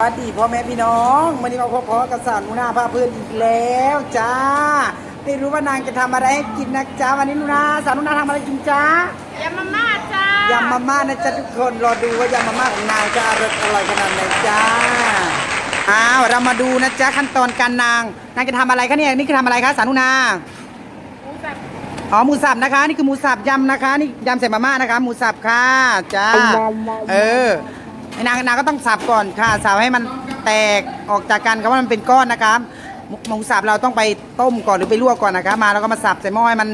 สวัสดีพ่อแม่พี่น้องวันนี้มาพบพอกับสาวหนูนาพาเพื่อนอีกแล้วจ้าไม่รู้ว่านางจะทำอะไรให้กินนะจ้าวันนี้หนูนาสาวหนูนาทำอะไรกินจ้ายำมาม่าจ้ายำมาม่านะจ๊ะทุกคนรอดูว่ายำมาม่าของนางจะอร่อยอร่อยขนาดไหนจ้าอ้าวเรามาดูนะจ๊ะขั้นตอนการนางนางจะทำอะไรคะเนี่ยนี่คือทำอะไรคะสาวหนูนาหมูสับอ๋อหมูสับนะคะ นี่คือหมูสับยำนะคะ นี่ยำใส่มาม่านะคะหมูสับค่ะจ้าเออไอ้ นางนางก็ต้องสับก่อนค่ะสับให้มันแตกออกจากกันครับว่ามันเป็นก้อนนะคะหมูหมูสับเราต้องไปต้มก่อนหรือไปลวกก่อนนะคะ มาแล้วก็มาสับใส่หม้อให้มัน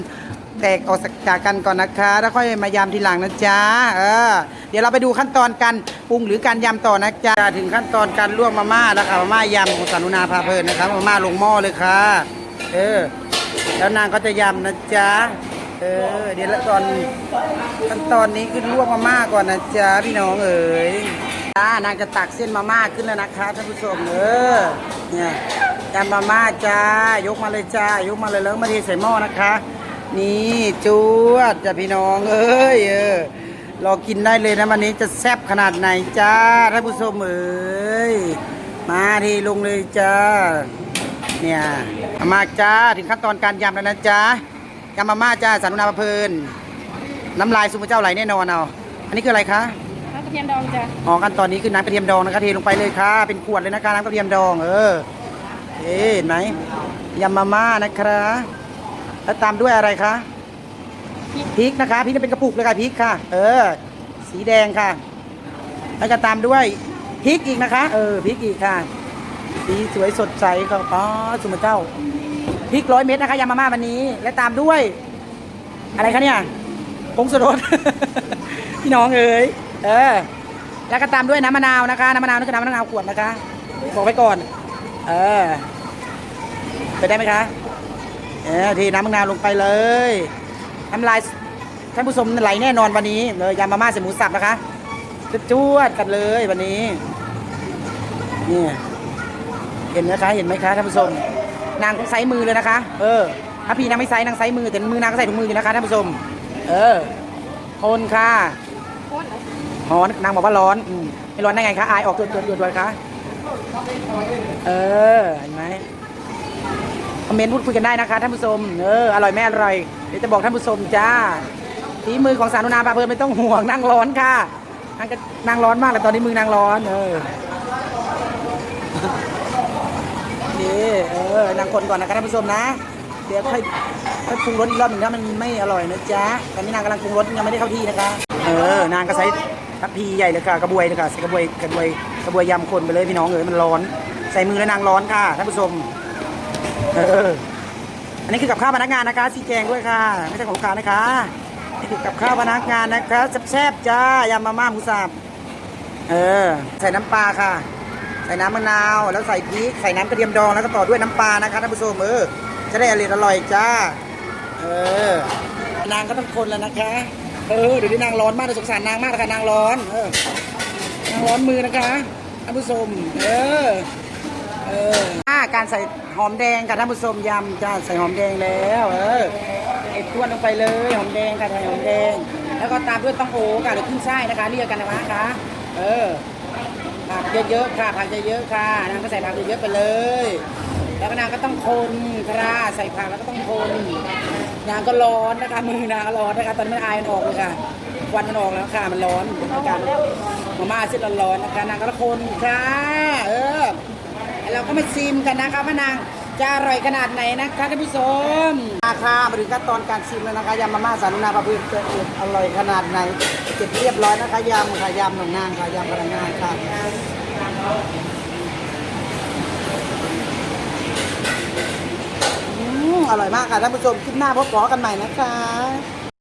แตกออกจากกันก่อนนะคะ แล้วค่อยมายำทีหลังนะจ๊ะเออเดี๋ยวเราไปดูขั้นตอนการปรุงหรือการยำต่อนะจ๊ะถึงขั้นตอนการลวกมาม่าแล้วค่ะมาม่ายำของสารุณาพาเพลินนะครับมาม่าลงหม้อเลยค่ะ เออ แล้วนางก็จะยำนะจ๊ะเออเดี๋ยวละตอนขั้นตอนนี้คือลวกมาม่าก่อนนะจ๊ะพี่น้องเอ๋ย จ้านางจะตักเส้นมาม่าขึ้นแล้วนะคะท่านผู้ชมเออเนี่ยยำมาม่าจ้ายกมาเลยจ้ายกมาเลยแล้วมาเทใส่หม้อนะคะ นี่จวดจ้ะพี่น้องเอ้ยเออรอกินได้เลยนะวันนี้จะแซ่บขนาดไหนจ้าท่านผู้ชมเอ๋ยมาทีลงเลยจ้าเนี่ยเอามาจ้าถึงขั้นตอนการยำแล้วนะจ๊ะยำมาม่าจ้าสารุณาประเพลินน้ำลายซุปเปอร์เจ้าไหลแน่นอนเอาอันนี้คืออะไรคะ ทียมดองจ้ะอ๋อขั้นตอนนี้คือน้ำกระเทียมดองนะคะเทลงไปเลยค่ะ เป็นขวดเลยนะคะน้ำกระเทียมดอง เออเอ๊ะเห็นไหมยำมาม่านะคะแล้วตามด้วยอะไรคะพริกนะคะพริกนี่เป็นกระปุกเลยค่ะพริกค่ะ เออ สีแดงค่ะ แล้วก็ตามด้วยพริกอีกนะคะ เออพริกอีกค่ะสีสวยสดใสค่ะอ๋อสุมาเจ้าพริกร้อยเม็ดนะคะยำมาม่าวันนี้ และตามด้วย อะไรคะเนี่ยผงสุรสพี่น้องเอ๋ย เออ แล้วก็ตามด้วยน้ำมะนาวนะคะ น้ำมะนาวนี่คือน้ำมะนาวขวดนะคะ บอกไว้ก่อน เออไปได้ไหมคะ เออทีน้ำมะนาวลงไปเลยน้ำลายท่านผู้ชมไหลแน่นอนวันนี้เลยยำมาม่าใส่หมูสับนะคะจะจวดกันเลยวันนี้นี่เห็นไหมคะ เห็นไหมคะท่านผู้ชม นางต้องใช้มือเลยนะคะ เออถ้าพี่นางไม่ใช้นางใช้มือแต่มือนางก็ใส่ถุงมืออยู่นะคะท่านผู้ชม เออ คนค่ะ ร้อนนางบอกว่าร้อนอืมไม่ร้อนได้ไงคะอายออกตัวตัวตัวตัวคะเออเห็นไหมคอมเมนต์พูดคุยกันได้นะคะท่านผู้ชมเอออร่อยไม่อร่อยเดี๋ยวจะบอกท่านผู้ชมจ้าฝีมือของสารุณาพาเพลินไม่ต้องห่วงนั่งร้อนค่ะนางก็นางร้อนมากเลยตอนนี้มือนางร้อนเออนี่เออนางคนก่อนนะคะท่านผู้ชมนะ เดี๋ยวค่อยค่อยปรุงรสอีกรอบหนึ่งถ้ามันไม่อร่อยนะจ๊ะตอนนี้นางกำลังปรุงรสยังไม่ได้เข้าที่นะคะ เออนางก็ใช้ ทัพพีใหญ่เลยค่ะกระบวยเลยค่ะใส่กระบวยกระบวยกระบวยยำคนไปเลยพี่น้องเอ๋ยมันร้อน ใส่มือแล้วนางร้อนค่ะท่านผู้ชมเอออันนี้คือกับข้าวพนักงานนะคะชี้แจงด้วยค่ะ ไม่ใช่ของลูกค้านะคะนี่คือกับข้าวพนักงานนะคะแซ่บๆจ้ายำมาม่าหมูสับเออ ใส่น้ำปลาค่ะ ใส่น้ำมะนาวแล้วใส่พริกใส่น้ำกระเทียมดองแล้วก็ต่อด้วยน้ำปลานะคะท่านผู้ชมเออจะได้อร่อยอร่อยจ้า เออนางก็ต้องคนแล้วนะคะ เออเดี๋ยวนี้นางร้อนมากเลยสงสารนางมากเลยค่ะนางร้อนเออนางร้อนมือนะคะท่านผู้ชมเออเอออ่าการใส่หอมแดงค่ะท่านผู้ชมยำจ้าใส่หอมแดงแล้วเออไอ้ทวนลงไปเลยหอมแดงค่ะใส่หอมแดง แล้วก็ตามด้วยต้องโอค่ะหรือขึ้นช่ายนะคะเรียกกันนะคะเออผักเยอะๆค่ะผักเยอะๆค่ะนางก็ใส่ผักเยอะๆไปเลย แล้วก็นางก็ต้องคนค่ะใส่ผักแล้วก็ต้องคนนางก็ร้อนนะคะมือนางก็ร้อนนะคะตอนนี้มันอายมันออกเลยค่ะควันมันออกแล้วค่ะมันร้อนเป็นการมาม่าเส้นร้อนๆนะคะนางก็คนค่ะเออแล้วเราก็มาชิมกันนะคะพะนางจะอร่อยขนาดไหนนะคะท่านผู้ชมมาค่ะมาถึงขั้นตอนการชิมแล้วนะคะยำมาม่าสารุณาปลาพืนจะอร่อยขนาดไหนเสร็จเรียบร้อยนะคะยำค่ะยำของนางค่ะยำพลังงานค่ะ อืมอ ร่อยมากค่ะท่านผู้ชมคลิปหน้าพบกันใหม่นะคะ